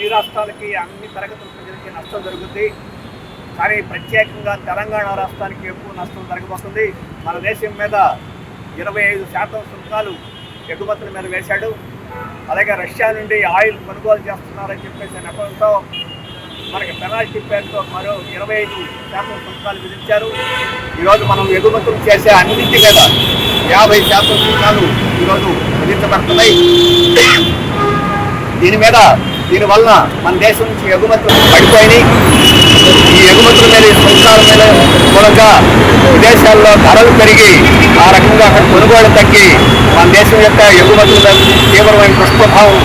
అన్ని రాష్ట్రాలకి అన్ని తరగతుల ప్రజలకి నష్టం జరుగుతుంది కానీ ప్రత్యేకంగా తెలంగాణ రాష్ట్రానికి ఎక్కువ నష్టం జరగబోతుంది. మన దేశం మీద ఇరవై ఐదు శాతం సుంకాలు ఎగుమతుల మీద వేశాడు. అలాగే రష్యా నుండి ఆయిల్ కొనుగోలు చేస్తున్నారని చెప్పేసి నెపంతో మనకి పెనాల్టీ పేరుతో మరో ఇరవై ఐదు శాతం సుంకాలు విధించారు. ఈరోజు మనం ఎగుమతులు చేసే అన్నింటి మీద యాభై శాతం సుంకాలు ఈరోజు విధించబడుతున్నాయి. దీని మీద దీనివల్ల మన దేశం నుంచి ఎగుమతులు పడిపోయినాయి. ఈ ఎగుమతుల మీద ఈ సుంకాల మీద మూలంగా విదేశాల్లో ధరలు పెరిగి ఆ రకంగా అక్కడ కొనుగోలు తగ్గి మన దేశం యొక్క ఎగుమతుల తీవ్రమైన దుష్ప్రభావం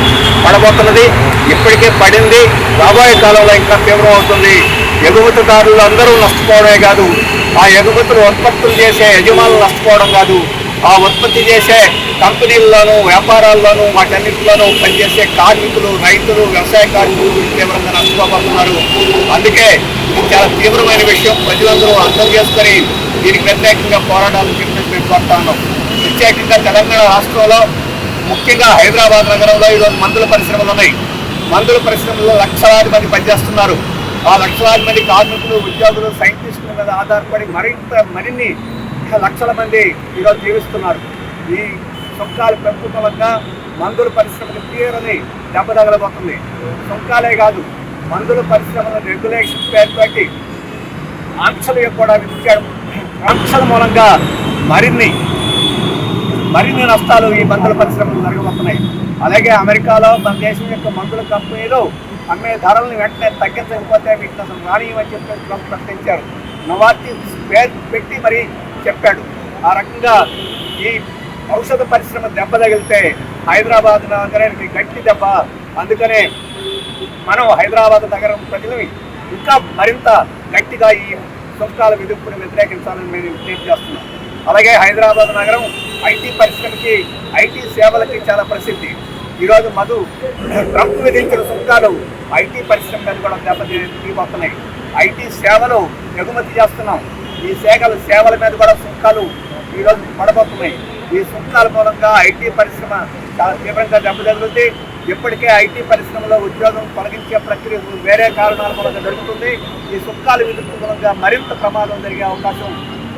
పడబోతున్నది. ఇప్పటికే పడింది. రాబోయే కాలంలో ఇంకా తీవ్రం అవుతుంది ఎగుమతిదారులు అందరూ నష్టపోవడమే కాదు ఆ ఎగుమతులు ఉత్పత్తులు చేసే యజమానులు నష్టపోవడం కాదు. ఉత్పత్తి చేసే కంపెనీల్లోనూ వ్యాపారాల్లోనూ వాటన్నింటిలోనూ పనిచేసే కార్మికులు రైతులు వ్యవసాయ కార్మికులు తీవ్రంగా నష్టపోతున్నారు అందుకే ఇది చాలా తీవ్రమైన విషయం. ప్రజలందరూ అర్థం చేసుకొని దీనికి వ్యతిరేకంగా పోరాటాలు చెప్పేసి మేము కోరుతా ఉన్నాం ప్రత్యేకంగా తెలంగాణ రాష్ట్రంలో ముఖ్యంగా హైదరాబాద్ నగరంలో ఈరోజు మందుల పరిశ్రమలు ఉన్నాయి. మందుల పరిశ్రమల్లో లక్షలాది మంది పనిచేస్తున్నారు. ఆ లక్షలాది మంది కార్మికులు ఉద్యోగులు సైంటిస్టుల మీద ఆధారపడి మరింత మరిన్ని లక్షల మంది ఈరోజు జీవిస్తున్నారు. ఈ సుంకాలు పెంపు వల్ల మందుల పరిశ్రమలు తీరని దెబ్బ తగలబోతుంది. సుంకాలే కాదు మందుల పరిశ్రమల రెగ్యులేషన్ పేరుతోటి ఆంక్షలు కూడా విధించాడు ఆంక్షల మూలంగా మరిన్ని మరిన్ని నష్టాలు ఈ మందుల పరిశ్రమలు జరగబోతున్నాయి. అలాగే అమెరికాలో మన దేశం యొక్క మందుల కంపెనీలు అమ్మే ధరలను వెంటనే తగ్గించకపోతే వీటిని అసలు రానియమని చెప్పి ట్రంప్ ప్రకటించారు. నవార్టిస్ పేరు పెట్టి మరి చెప్పాడు. ఆ రకంగా ఈ ఔషధ పరిశ్రమ దెబ్బ తగిలితే హైదరాబాద్ నగరానికి గట్టి దెబ్బ. అందుకనే మనం హైదరాబాద్ నగరం ప్రజలు ఇంకా మరింత గట్టిగా ఈ సుంకాల విధింపును వ్యతిరేకించాలని మేము విజ్ఞప్తి చేస్తున్నాం. అలాగే హైదరాబాద్ నగరం ఐటీ పరిశ్రమకి ఐటీ సేవలకి చాలా ప్రసిద్ధి. ఈరోజు మధు ట్రంప్ విధించిన సుంకాలు ఐటీ పరిశ్రమ మీద కూడా దెబ్బతీపోతున్నాయి ఐటీ సేవలు ఎగుమతి చేస్తున్నాం. ఈ సేవలు సేవల మీద కూడా సుంకాలు ఈరోజు పడబోతున్నాయి. ఈ సుంకాల మూలంగా ఐటీ పరిశ్రమ చాలా తీవ్రంగా దెబ్బతగులుతుంది. ఇప్పటికే ఐటీ పరిశ్రమలో ఉద్యోగం తొలగించే ప్రక్రియ వేరే కారణాల మూలంగా జరుగుతుంది. ఈ సుంకాలు విధుల మూలంగా మరింత ప్రమాదం జరిగే అవకాశం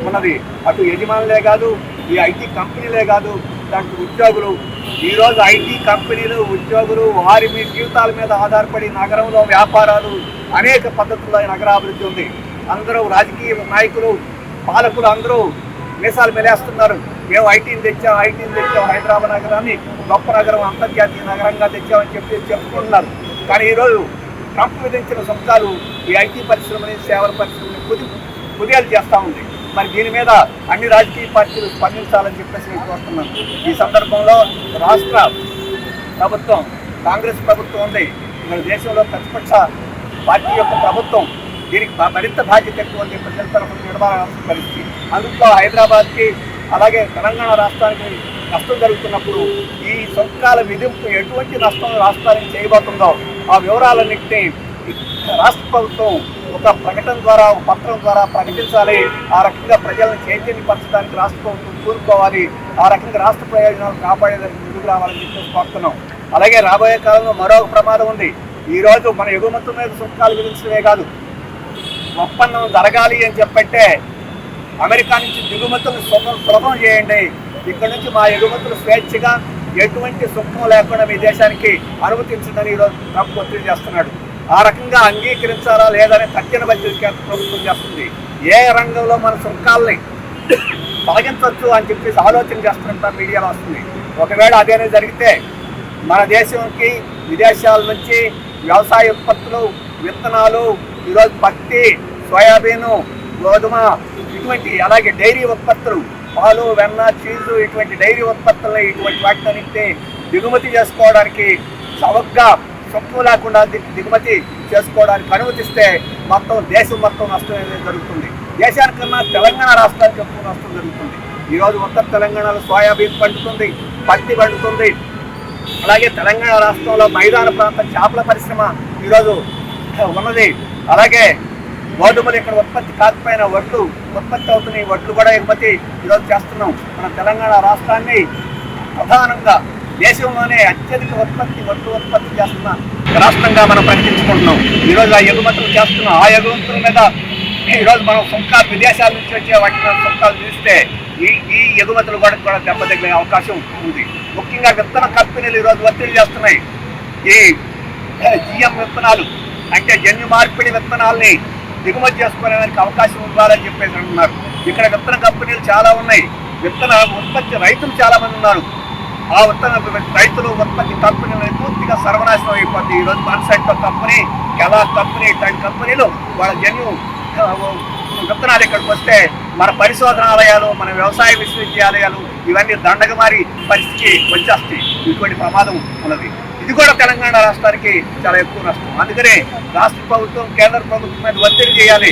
ఉన్నది. అటు యజమానులే కాదు ఈ ఐటీ కంపెనీలే కాదు దాంట్లో ఉద్యోగులు. ఈరోజు ఐటీ కంపెనీలు ఉద్యోగులు వారి మీ జీవితాల మీద ఆధారపడి నగరంలో వ్యాపారాలు అనేక పద్ధతుల్లో నగరాభివృద్ధి ఉంది. అందరూ రాజకీయ నాయకులు పాలకులు అందరూ మీసాలు మెలేస్తున్నారు. మేము ఐటీని తెచ్చాం ఐటీని తెచ్చాం హైదరాబాద్ నగరాన్ని గొప్ప నగరం అంతర్జాతీయ నగరంగా తెచ్చామని చెప్పి చెప్పుకుంటున్నారు. కానీ ఈరోజు ట్రంప్ విధించిన సుంకాలు ఈ ఐటీ పరిశ్రమని సేవల పరిశ్రమని కుది కుదేలు చేస్తూ ఉంది. మరి దీని మీద అన్ని రాజకీయ పార్టీలు స్పందించాలని చెప్పేసి నేను కోరుతున్నాను. ఈ సందర్భంలో రాష్ట్ర ప్రభుత్వం కాంగ్రెస్ ప్రభుత్వం ఉంది. మన దేశంలో ప్రతిపక్ష పార్టీ యొక్క ప్రభుత్వం దీనికి మరింత బాధ్యత ఎక్కువ ఉంది ప్రజల తరఫున నిలబడాల్సిన పరిస్థితి. అందులో హైదరాబాద్కి అలాగే తెలంగాణ రాష్ట్రానికి నష్టం జరుగుతున్నప్పుడు ఈ సుంకాల విధింపు ఎటువంటి నష్టం రాష్ట్రానికి చేయబోతుందో ఆ వివరాలన్నింటినీ రాష్ట్ర ప్రభుత్వం ఒక ప్రకటన ద్వారా ఒక పత్రం ద్వారా ప్రకటించాలి. ఆ రకంగా ప్రజలను చైతన్యపరచడానికి రాష్ట్ర ప్రభుత్వం కూరుకోవాలి ఆ రకంగా రాష్ట్ర ప్రయోజనాలు కాపాడేదానికి ముందుకు రావాలని చెప్పేసి కోరుతున్నాం. అలాగే రాబోయే కాలంలో మరొక ప్రమాదం ఉంది. ఈ రోజు మన ఎగుమతుల మీద సుంకాలు విధించడమే కాదు ఒప్పందం జరగాలి అని చెప్పంటే అమెరికా నుంచి దిగుమతులు సులభం సులభం చేయండి. ఇక్కడ నుంచి మా ఎగుమతులు స్వేచ్ఛగా ఎటువంటి సుఖం లేకుండా మీ దేశానికి అనుమతించదని ఈరోజు ట్రంప్ ఒత్తిడి చేస్తున్నాడు. ఆ రకంగా అంగీకరించాలా లేదని తక్కిన బడ్జెట్ కేంద్ర ప్రభుత్వం చేస్తుంది. ఏ రంగంలో మన సుంకాలని తొలగించవచ్చు అని చెప్పేసి ఆలోచన చేస్తున్నట్టు మీడియాలో వస్తుంది. ఒకవేళ అదేనే జరిగితే మన దేశంకి విదేశాల నుంచి వ్యవసాయ ఉత్పత్తులు విత్తనాలు ఈరోజు పత్తి సోయాబీను గోధుమ ఇటువంటి అలాగే డైరీ ఉత్పత్తులు పాలు వెన్న చీజు ఇటువంటి డైరీ ఉత్పత్తులను ఇటువంటి వాటిని దిగుమతి చేసుకోవడానికి చవకగా సొమ్ము లేకుండా దిగుమతి చేసుకోవడానికి అనుమతిస్తే మొత్తం దేశం మొత్తం నష్టం అనేది జరుగుతుంది. దేశానికన్నా తెలంగాణ రాష్ట్రానికి ఎక్కువ నష్టం జరుగుతుంది. ఈరోజు ఉత్తర తెలంగాణలో సోయాబీన్ పండుతుంది పత్తి పండుతుంది. అలాగే తెలంగాణ రాష్ట్రంలో మైదాన ప్రాంత చేపల పరిశ్రమ ఈరోజు ఉన్నది. అలాగే గోధుమలు ఇక్కడ ఉత్పత్తి కాకపోయిన వడ్లు ఉత్పత్తి అవుతున్నాయి వడ్లు కూడా ఎగుమతి ఈరోజు చేస్తున్నాం. మన తెలంగాణ రాష్ట్రాన్ని ప్రధానంగా దేశంలోనే అత్యధిక ఉత్పత్తి వడ్లు ఉత్పత్తి చేస్తున్న రాష్ట్రంగా మనం ప్రకటించుకుంటున్నాం. ఈరోజు ఆ ఎగుమతులు చేస్తున్నాం ఆ ఎగుమతుల మీద ఈరోజు మనం సుంకాలు విదేశాల నుంచి వచ్చే వాటి మీద సుంకాలు తీస్తే ఈ ఈ ఎగుమతులు కూడా కూడా దెబ్బతగిలే అవకాశం ఉంది. ముఖ్యంగా విత్తన కంపెనీలు ఈరోజు ఒత్తిడి చేస్తున్నాయి. ఈ జిఎం విత్తనాలు అంటే జన్యు మార్పిడి విత్తనాల్ని దిగుమతి చేసుకోవడానికి అవకాశం ఉండాలని చెప్పేసి అంటున్నారు. ఇక్కడ విత్తన కంపెనీలు చాలా ఉన్నాయి. విత్తన ఉత్పత్తి రైతులు చాలా మంది ఉన్నారు. ఆ విత్తన రైతులు ఉత్పత్తి కంపెనీలు పూర్తిగా సర్వనాశనం అయిపోద్ది ఈరోజు మాన్సైట్ కంపెనీ కెలా కంపెనీ ఇట్లాంటి కంపెనీలు వాళ్ళ జన్యు విత్తనాలు ఇక్కడికి వస్తే మన పరిశోధనాలయాలు మన వ్యవసాయ విశ్వవిద్యాలయాలు ఇవన్నీ దండగమారి పరిస్థితికి వచ్చేస్తాయి. ఇటువంటి ప్రమాదం ఉన్నది. ఇది కూడా తెలంగాణ రాష్ట్రానికి చాలా ఎక్కువ నష్టం. అందుకనే రాష్ట్ర ప్రభుత్వం కేంద్ర ప్రభుత్వం మీద ఒత్తిడి చేయాలి.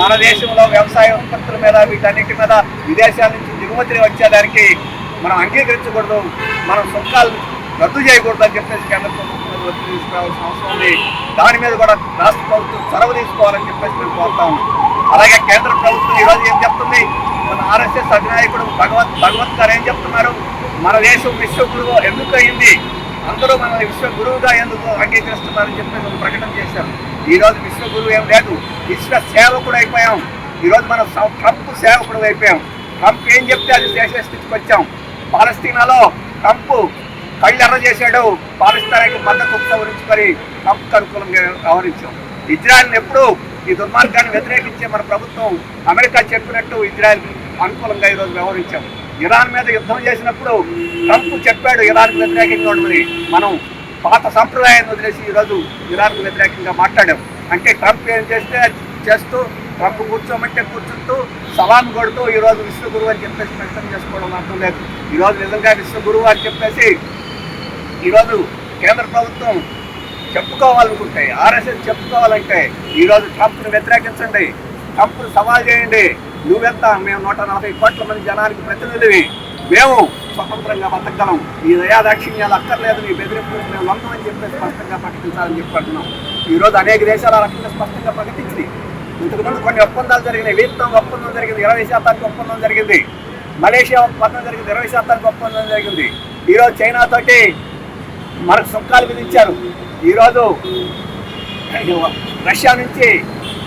మన దేశంలో వ్యవసాయ ఉత్పత్తుల మీద వీటన్నిటి మీద విదేశాల నుంచి దిగుమతి వచ్చేదానికి మనం అంగీకరించకూడదు. మనం సుంకాలు రద్దు చేయకూడదు అని చెప్పేసి కేంద్ర ప్రభుత్వం మీద ఒత్తిడి తీసుకురావాల్సిన అవసరం ఉంది. దాని మీద కూడా రాష్ట్ర ప్రభుత్వం చొరవ తీసుకోవాలని చెప్పేసి మేము కోరుతా ఉన్నాం. అలాగే కేంద్ర ప్రభుత్వం ఈరోజు ఏం చెప్తుంది? మన ఆర్ఎస్ఎస్ అధినాయకుడు భగవత్ భగవత్ గారు ఏం చెప్తున్నారు? మన దేశం విశ్వగురువు ఎందుకు అయింది అందరూ మన విశ్వగురువుగా ఎందుకు అంగీకరిస్తున్నారని చెప్పి ఒక ప్రకటన చేశారు. ఈ రోజు ఏం లేదు. విశ్వ సేవకుడు అయిపోయాం. ఈరోజు మనం ట్రంప్ సేవకుడు అయిపోయాం. ట్రంప్ ఏం చెప్తే అది చేసే స్థితికి వచ్చాం. పాలస్తీనాలో ట్రంప్ కళ్ళెర్ర చేశాడు. పాలస్తీనాకి మద్దతు సవరించుకొని ట్రంప్ అనుకూలంగా వ్యవహరించాం. ఇజ్రాయల్ని ఎప్పుడు ఈ దుర్మార్గాన్ని వ్యతిరేకించే మన ప్రభుత్వం అమెరికా చెప్పినట్టు ఇజ్రాయల్ అనుకూలంగా ఈరోజు వ్యవహరించాం. ఇరాన్ మీద యుద్ధం చేసినప్పుడు ట్రంప్ చెప్పాడు ఇరాన్కు వ్యతిరేకంగా ఉండమని. మనం పాత సంప్రదాయాన్ని వదిలేసి ఈరోజు ఇరాన్కు వ్యతిరేకంగా మాట్లాడాం. అంటే ట్రంప్ ఏం చేస్తే చేస్తూ ట్రంప్ కూర్చోమంటే కూర్చుంటూ సలాం కొడుతూ ఈరోజు విశ్వగురువు అని చెప్పేసి ప్రకటన చేసుకోవడం అర్థం లేదు. ఈరోజు నిజంగా విశ్వగురువు అని చెప్పేసి ఈరోజు కేంద్ర ప్రభుత్వం చెప్పుకోవాలనుకుంటే ఆర్ఎస్ఎస్ చెప్పుకోవాలంటే ఈరోజు ట్రంప్ను వ్యతిరేకించండి. ట్రంప్ను సవాల్ చేయండి. నువ్వెంత? మేము నూట నలభై కోట్ల మంది జనానికి ప్రతినిధివి. మేము స్వతంత్రంగా బతకగలం. ఈ దయాదాక్షిణ్యాలు అక్కర్లేదు నీ బెదిరింపులు మేము లొంగమని చెప్పి స్పష్టంగా ప్రకటించాలని చెప్పి అంటున్నాం. ఈరోజు అనేక దేశాలు ఆ రకంగా స్పష్టంగా ప్రకటించింది ఇంతకుముందు కొన్ని ఒప్పందాలు జరిగినాయి. వియత్నాం ఒప్పందం జరిగింది. ఇరవై శాతానికి ఒప్పందం జరిగింది. మలేషియా ఒప్పందం జరిగింది. ఇరవై శాతానికి ఒప్పందం జరిగింది. ఈరోజు చైనాతోటి మనకు సుంకాలు విధించారు. ఈరోజు రష్యా నుంచి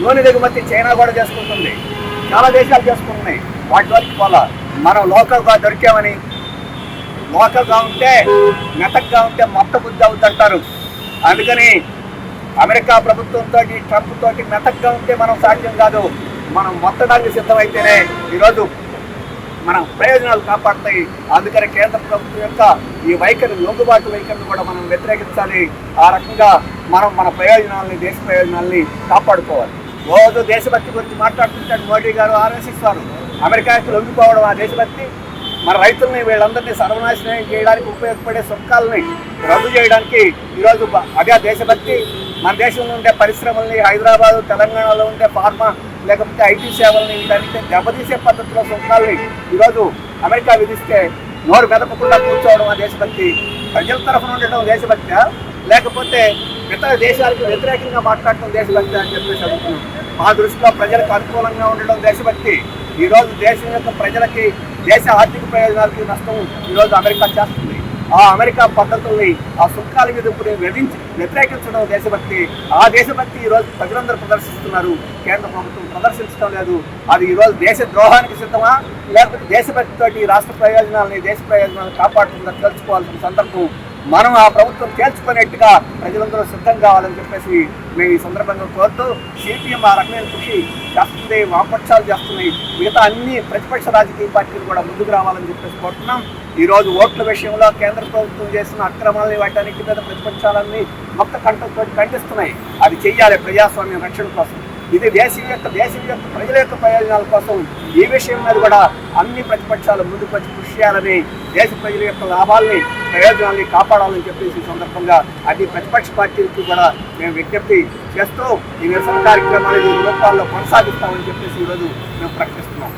నూనె దిగుమతి చైనా కూడా చేసుకుంటుంది. చాలా దేశాలు చేసుకుంటున్నాయి. వాటి వరకు పోలా మనం లోకల్గా దొరికామని. లోకల్గా ఉంటే మెతక్గా ఉంటే మొత్త బుద్ధి అవుతుంటారు అందుకని అమెరికా ప్రభుత్వంతో ట్రంప్ తోటి మెతక్గా ఉంటే మనం సాధ్యం కాదు. మనం మొత్తడానికి సిద్ధమైతేనే ఈరోజు మన ప్రయోజనాలు కాపాడుతాయి. అందుకని కేంద్ర ప్రభుత్వం యొక్క ఈ వైఖరి లొంగుబాటు వైఖరిని కూడా మనం వ్యతిరేకించాలి. ఆ రకంగా మనం మన ప్రయోజనాలని దేశ ప్రయోజనాలని కాపాడుకోవాలి. రోజు దేశభక్తి గురించి మాట్లాడుతుంటాడు మోడీ గారు ఆర్ఎస్ఎస్ వారు. అమెరికాకి లొంగిపోవడం ఆ దేశభక్తి. మన రైతుల్ని వీళ్ళందరినీ సర్వనాశనం చేయడానికి ఉపయోగపడే సుఖాలని రద్దు చేయడానికి ఈరోజు అదే దేశభక్తి. మన దేశంలో ఉండే పరిశ్రమల్ని హైదరాబాద్ తెలంగాణలో ఉండే ఫార్మా లేకపోతే ఐటీ సేవల్ని వీటన్నిటిని దెబ్బతీసే పద్ధతిలో సుఖాలని ఈరోజు అమెరికా విధిస్తే నోరు మెదపకుండా కూర్చోవడం ఆ దేశభక్తి. ప్రజల తరఫున ఉండడం దేశభక్తి లేకపోతే ఇతర దేశాలకు వ్యతిరేకంగా మాట్లాడటం దేశభక్తి అని చెప్పేసి అనుకున్నాం. మా దృష్టిలో ప్రజలకు అనుకూలంగా ఉండడం దేశభక్తి. ఈరోజు దేశం యొక్క ప్రజలకి దేశ ఆర్థిక ప్రయోజనాలకి నష్టం ఈరోజు అమెరికా చేస్తుంది. ఆ అమెరికా పద్ధతుల్ని ఆ సుంకాల మీద ఇప్పుడు విధించి వ్యతిరేకించడం దేశభక్తి. ఆ దేశభక్తి ఈరోజు ప్రజలందరూ ప్రదర్శిస్తున్నారు. కేంద్ర ప్రభుత్వం ప్రదర్శించడం లేదు. అది ఈరోజు దేశ ద్రోహానికి సిద్ధమా? లేకపోతే దేశభక్తితోటి రాష్ట్ర ప్రయోజనాలని దేశ ప్రయోజనాలను కాపాడుతుందని తెలుసుకోవాల్సిన సందర్భం మనం ఆ ప్రభుత్వం తేల్చుకునేట్టుగా ప్రజలందరూ సిద్ధం కావాలని చెప్పేసి మేము ఈ సందర్భంగా కోరుతూ సిపిఎం ఆ రకమైన కృషి చేస్తుంది వామపక్షాలు చేస్తున్నాయి. మిగతా అన్ని ప్రతిపక్ష రాజకీయ పార్టీలు కూడా ముందుకు రావాలని చెప్పేసి కోరుతున్నాం. ఈరోజు ఓట్ల విషయంలో కేంద్ర ప్రభుత్వం చేసిన అక్రమాలని వాటన్నిటి మీద ప్రతిపక్షాలన్నీ మొత్త కంటతో ఖండిస్తున్నాయి. అది చెయ్యాలి ప్రజాస్వామ్యం రక్షణ కోసం. ఇది దేశం యొక్క దేశం యొక్క ప్రజల యొక్క ప్రయోజనాల కోసం ఈ విషయం మీద కూడా అన్ని ప్రతిపక్షాలు ముందుకు వచ్చి కృషి చేయాలని దేశ ప్రజల యొక్క లాభాలని ప్రయోజనాన్ని కాపాడాలని చెప్పేసి సందర్భంగా అన్ని ప్రతిపక్ష పార్టీలకు కూడా మేము విజ్ఞప్తి చేస్తూ ఈ నిరసన కార్యక్రమాన్ని ఈ రూపాల్లో కొనసాగిస్తామని చెప్పేసి ఈరోజు మేము ప్రకటిస్తున్నాం.